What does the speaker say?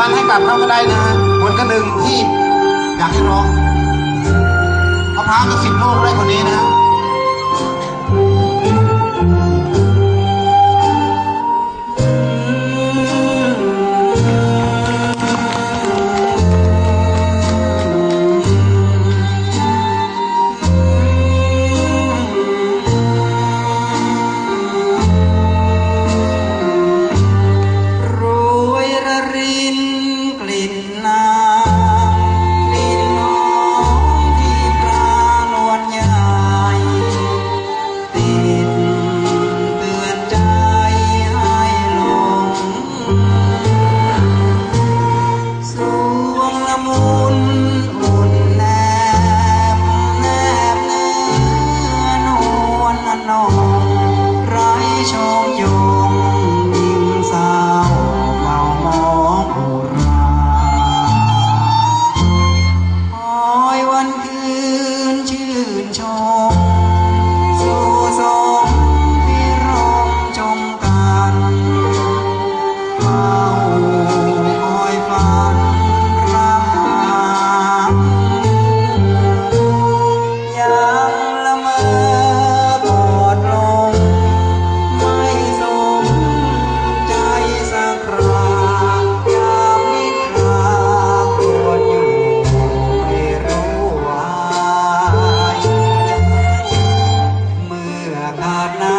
วันให้กับเขาก็ได้นะฮะผลก็ะดึงที่อยากให้ร้องมะพร้าวจะสิบลูกได้คนนี้นะ I'm not.